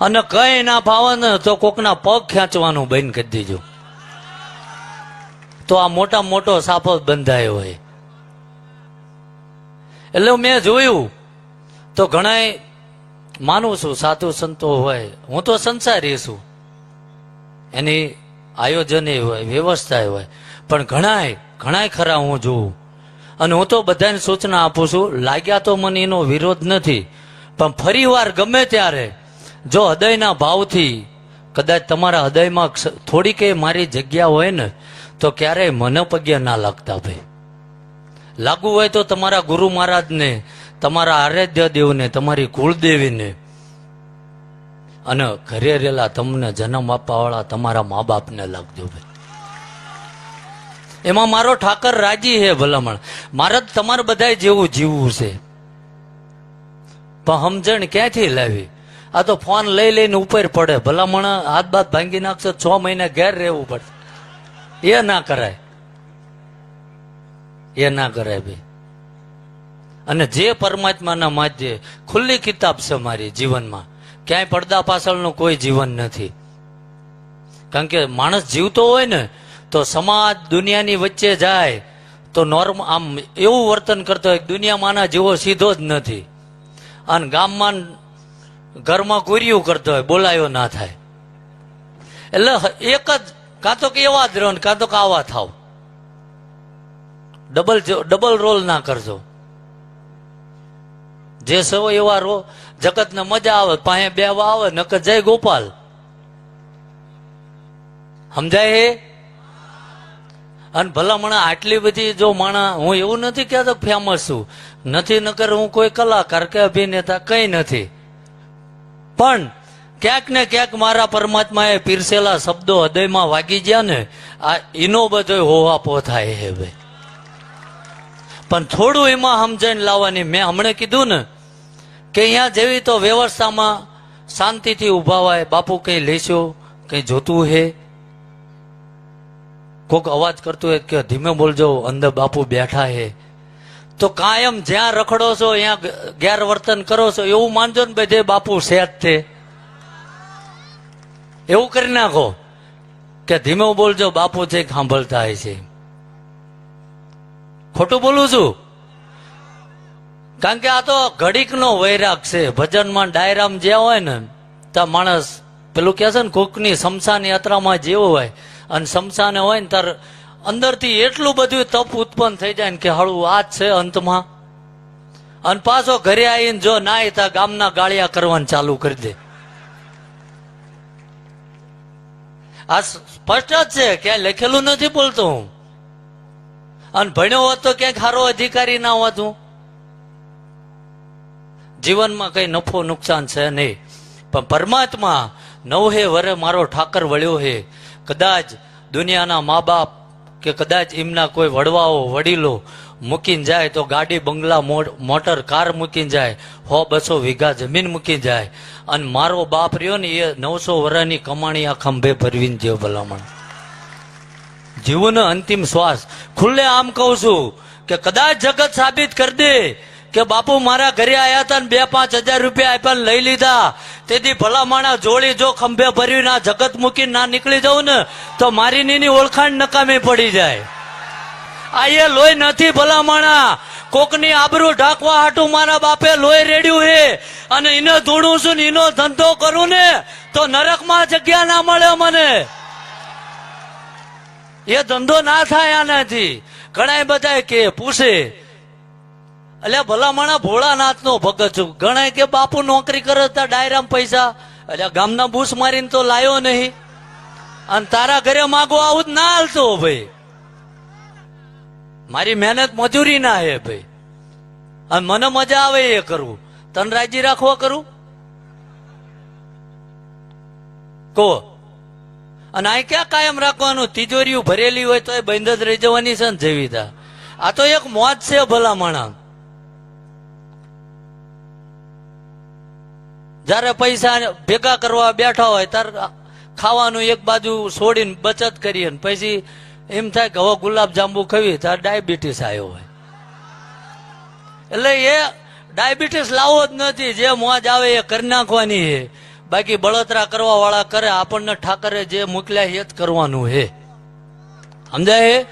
અને કઈ ના ફાવે તો કોકના પગ ખેંચવાનું બંધ કરી દેજો તો આ મોટા મોટો સાફો બંધાયો હોય. એટલે મેં જોયું, તો ઘણા માનું છું, સાધુ સંતો હોય, હું તો સંસારી છું. એની આયોજન હોય, વ્યવસ્થા હોય. પણ ઘણાય ઘણાય ખરા હું જોઉં. અને હું તો બધાને સૂચના આપું છું, લાગ્યા તો મને એનો વિરોધ નથી, પણ ફરી વાર ગમે ત્યારે જો હૃદયના ભાવથી કદાચ તમારા હૃદયમાં થોડીક મારી જગ્યા હોય ને, તો ક્યારેય મને પગે ના લાગતા ભાઈ. લાગુ હોય તો તમારા ગુરુ મહારાજને, તમારા આરાધ્ય દેવને, તમારી કુળદેવીને, અને ઘરે રહેલા તમને જન્મ આપવાવાળા તમારા મા બાપને લાગજો ભાઈ. એમાં મારો ઠાકર રાજી હે ભલામણ. મારે તમારે બધાય જેવું જીવવું છે. પણ સમજણ ક્યાંથી લાવી? આ તો ફોન લઈ લઈને ઉપર પડે. ભલામણ હાથ બાત ભાંગી નાખશે, છ મહિના ઘેર રહેવું પડે એ ના કરાય. એ ના કરાય ભાઈ અને જે પરમાત્માના માધ્ય ખુલ્લી કિતાબ છે મારી જીવનમાં, ક્યાંય પડદા પાછળનું કોઈ જીવન નથી. કારણ કે માણસ જીવતો હોય ને, તો સમાજ દુનિયાની વચ્ચે જાય, તો નોર્મ, આમ એવું વર્તન કરતો હોય દુનિયામાંના જેવો સીધો જ નથી. અને ગામમાં ઘરમાં કુર્યું કરતો હોય, બોલાયો ના થાય. એટલે એક જ, કાં તો કે એવા જ રહો કાં તો કે આવા થાવ. ડબલ ડબલ રોલ ના કરજો. જે સૌ એવા રો જગતને મજા આવે, પાસે બેવા આવે, નકર જય ગોપાલ. સમજાય હે? અને ભલામણ આટલી બધી જો માણા, હું એવું નથી કહેતો ફેમસ છું. નથી નકર હું કોઈ કલાકાર કે અભિનેતા, કઈ નથી. પણ ક્યાંક ને ક્યાંક મારા પરમાત્માએ પીરસેલા શબ્દો હૃદયમાં વાગી ગયા ને, આ એનો બધો હોવાપો થાય હે ભાઈ. પણ થોડું એમાં સમજાઈને લાવવાની મેં હમણાં કીધું ને, કે અહીંયા જેવી તો વ્યવસ્થામાં શાંતિથી ઉભાવાય બાપુ કઈ લેશો, કઈ જોતું હે? કોક અવાજ કરતું હોય કે ધીમે બોલજો, અંદર બાપુ બેઠા હે. તો કાયમ જ્યાં રખડો છો, ત્યાં ગેરવર્તન કરો છો, એવું માનજો ને ભાઈ જે બાપુ સેજ છે. એવું કરી નાખો કે ધીમે બોલજો, બાપુ છે, સાંભળતા હોય છે. ખોટું બોલું છું? કારણ કે આ તો ઘડીકનો વૈરાગ છે. ભજનમાં ડાયરામ જે હોય ને તો માણસ પેલું કહે ને, કોકની શમશાન યાત્રામાં જેવું હોય. અને શમશાને હોય ને તાર અંદરથી એટલું બધું તપ ઉત્પન્ન થઈ જાય ને કે હળવું, આ જ છે અંતમાં. અને પાછો ઘરે આવીને જો ના તા ગામના ગાળિયા કરવાનું ચાલુ કરી દે. આ સ્પષ્ટ જ છે, ક્યાંય લખેલું નથી બોલતો. હું અને ભણ્યો હોત તો ક્યાંક સારો અધિકારી ના હોત હું. જીવનમાં કઈ નફો નુકસાન છે નહીં. પણ પરમાત્મા નવહે વરે મારો ઠાકર વળ્યો હે. કદાચ દુનિયાના મા બાપ કે કદાચ એમના કોઈ વડવાઓ, વડીલો મૂકીને જાય તો ગાડી, બંગલા મોટર, કાર મૂકીને જાય, હો બસો વીઘા જમીન મૂકી જાય. અને મારો બાપ રહ્યો ને એ નવસો વર્ષની કમાણી આ ખંભે ભરવીને જેવો ભલામણ. જીવનો અંતિમ શ્વાસ. ખુલ્લે આમ કહું છું કે કદાચ જગત સાબિત કરી દે કે બાપુ, મારા ઘરે આયા હતા ને બે પાંચ હજાર રૂપિયા આપ્યા લઈ લીધા. તેથી ભલામાણા જોડી જો ખંભે ભર્યું ના જગત મૂકી ના નીકળી જાઉં ને, તો મારી નીની ઓળખાણ નકામી પડી જાય. આ એ લોહી નથી ભલામાણા કોકની આબરૂ ઢાંકવા હાટું મારા બાપે લોહી રેડ્યું હે. અને એને ધૂણું છું ને એનો ધંધો કરું ને, તો નરકમાં જગ્યા ના મળે મને. એ ધંધો ના થાય આનાથી. ઘણા બધા કે, પૂછે એટલે ભલામણા ભોળાનાથ નો ભગત છું. ગણાય કે બાપુ નોકરી કરે તા ડાયરામ પૈસા. એટલે ગામના બૂસ મારીને તો લાયો નહીં. અને તારા ઘરે માગો આવું જ ના હાલતો ભાઈ. મારી મહેનત મજૂરી ના હે ભાઈ. અને મને મજા આવે એ કરવું. તન રાજી રાખવા કરું? કહો. અને અહીં ક્યાં કાયમ રાખવાનું? તિજોરીઓ ભરેલી હોય તો એ બંધ જ રહી જવાની છે ને જેવીતા આ તો એક મોજ છે ભલા જયારે પૈસા ભેગા કરવા બેઠા હોય, ત્યારે ખાવાનું એક બાજુ છોડીને બચત કરીએ પછી એમ થાય કે હવે ગુલાબ જાંબુ ખાવી, ત્યારે ડાયાબિટીસ આવ્યો હોય. એટલે એ ડાયાબિટીસ લાવવો જ નથી, જે મોજ આવે એ કરી નાખવાની છે. બાકી બળતરા કરવા વાળા કરે, આપણને ઠાકરે જે મોકલ્યા એ જ કરવાનું હે સમજાય?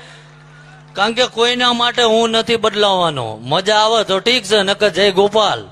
કારણ કે કોઈના માટે હું નથી બદલાવાનો. મજા આવે તો ઠીક છે, નકર જય ગોપાલ.